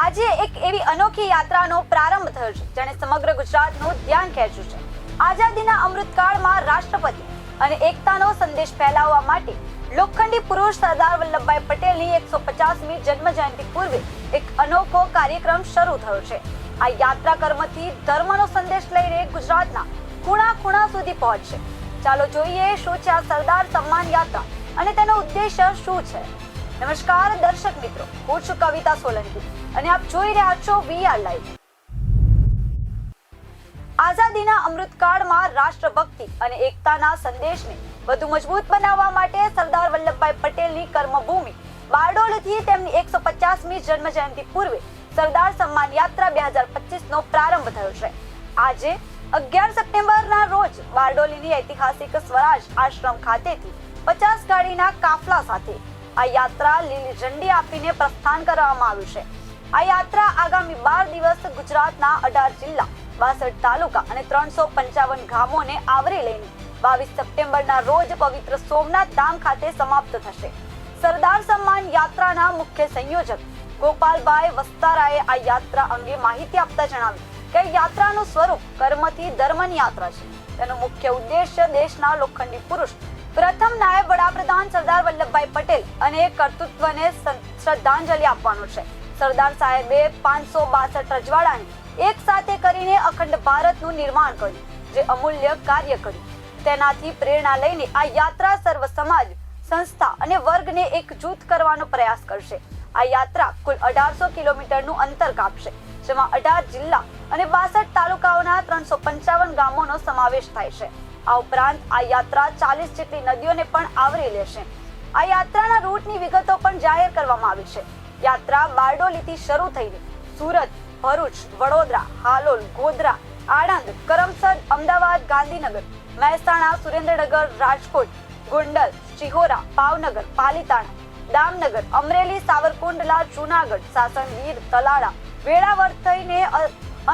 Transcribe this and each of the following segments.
આજે એક એવી અનોખી યાત્રાનો પ્રારંભ થયો છે, જેણે સમગ્ર ગુજરાતનું ધ્યાન ખેંચ્યું છે. આઝાદીના અમૃતકાળમાં રાષ્ટ્રપતિ અને એકતાનો સંદેશ ફેલાવવા માટે લોખંડી પુરુષ સરદાર વલ્લભભાઈ પટેલની એકસો પચાસમી જન્મ જયંતિ પૂર્વે એક અનોખો કાર્યક્રમ શરૂ થયો છે. આ યાત્રા કર્મથી ધર્મનો સંદેશ લઈને ગુજરાતના ખૂણા ખૂણા સુધી પહોંચશે. ચાલો જોઈએ શું છે આ સરદાર સન્માન યાત્રા અને તેનો ઉદ્દેશ્ય શું છે? નમસ્કાર દર્શક મિત્રો, હું છું કવિતા સોલંકી અને આપ જોઈ રહ્યા છો વીઆર લાઈવ. આઝાદીના અમૃતકાળમાં રાષ્ટ્રભક્તિ અને એકતાના સંદેશને વધુ મજબૂત બનાવવા માટે સરદાર વલ્લભભાઈ પટેલની કર્મભૂમિ બારડોલથી તેમની એકસો પચાસમી જન્મ જયંતિ પૂર્વે સરદાર સન્માન યાત્રા બે હજાર પચીસનો પ્રારંભ થયો છે. આજે અગિયાર સપ્ટેમ્બરના રોજ બારડોલીની ઐતિહાસિક સ્વરાજ આશ્રમ ખાતેથી પચાસ ગાડીના કાફલા સાથે આ યાત્રા લીલી ઝંડી આપીને પ્રસ્થાન કરવામાં આવ્યું છે. આ યાત્રા આગામી બાર દિવસ ગુજરાતના અઢાર જિલ્લા, બાસઠ તાલુકા અને ત્રણસો પંચાવન ગામોને આવરી લઈને બાવીસ સપ્ટેમ્બરના રોજ પવિત્ર સોમનાથ ધામ ખાતે સમાપ્ત થશે. સરદાર સન્માન યાત્રાના મુખ્ય સંયોજક ગોપાલભાઈ વસ્તારાએ આ યાત્રા અંગે માહિતી આપતા જણાવ્યું કે યાત્રાનું સ્વરૂપ કર્મથી ધર્મની યાત્રા છે. તેનો મુખ્ય ઉદ્દેશ્ય દેશના લોખંડી પુરુષ પ્રથમ નાયબ વડાપ્રધાન સરદાર વલ્લભભાઈ પટેલ અને કર્તૃત્વને શ્રદ્ધાંજલિ આપવાનો છે. સરદાર સાહેબે પાંચસો બાસઠ રજવાડાને એક સાથે કરીને અખંડ ભારતનું નિર્માણ કર્યું, જે અમૂલ્ય કાર્ય કર્યું. તેનાથી પ્રેરણા લઈને આ યાત્રા સર્વ સમાજ, સંસ્થા અને વર્ગને એકજૂથ કરવાનો પ્રયાસ કરશે. આ યાત્રા કુલ અઢારસો કિલોમીટરનું અંતર કાપશે, જેમાં અઢાર જિલ્લા અને બાસઠ તાલુકાઓના ત્રણસો પંચાવન ગામોનો સમાવેશ થાય છે. આ ઉપરાંત આ યાત્રા ચાલીસ જેટલી નદીઓને પણ આવરી લેશે. આ યાત્રાના રૂટની વિગતો પણ જાહેર કરવામાં આવી છે. યાત્રા બારડોલીથી શરૂ થઈને સુરત, ભરૂચ, વડોદરા, હાલોલ, ગોધરા, આણંદ, કરમસદ, અમદાવાદ, ગાંધીનગર, મહેસાણા, સુરેન્દ્રનગર, રાજકોટ, ગોંડલ, શિહોરા, ભાવનગર, પાલીતાણા, દામનગર, અમરેલી, સાવરકુંડલા, જુનાગઢ, સાસણગીર, તલાળા વેળાવર થઈને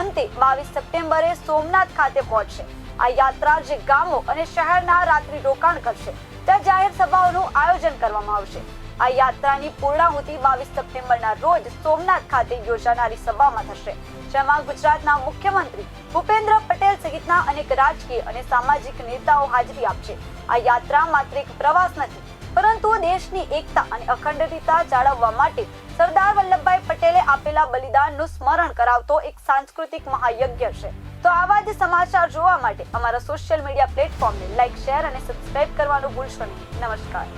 અંતે બાવીસ સપ્ટેમ્બરે સોમનાથ ખાતે પહોંચશે. આ યાત્રા જે ગામો અને શહેરના રાત્રિ રોકાણ કરશે, ત્યાં જાહેર સભાઓનું આયોજન કરવામાં આવશે. આ યાત્રાની પૂર્ણાહુતિ બાવીસ સપ્ટેમ્બરના રોજ સોમનાથ ખાતે યોજાનારી સભામાં થશે, જેમાં ગુજરાતના મુખ્યમંત્રી ભૂપેન્દ્ર પટેલ સહિતના અનેક રાજકીય અને સામાજિક નેતાઓ હાજરી આપશે. આ યાત્રા માત્ર એક પ્રવાસ નથી, પરંતુ દેશની એકતા અને અખંડિતતા જાળવવા માટે સરદાર વલ્લભભાઈ પટેલે આપેલા બલિદાનનું સ્મરણ કરાવતો એક સાંસ્કૃતિક મહાયજ્ઞ છે. તો આવા જ સમાચાર જોવા માટે અમારા સોશિયલ મીડિયા પ્લેટફોર્મને લાઇક શેર અને સબસ્ક્રાઇબ કરવાનું ભૂલશો નહીં. નમસ્કાર.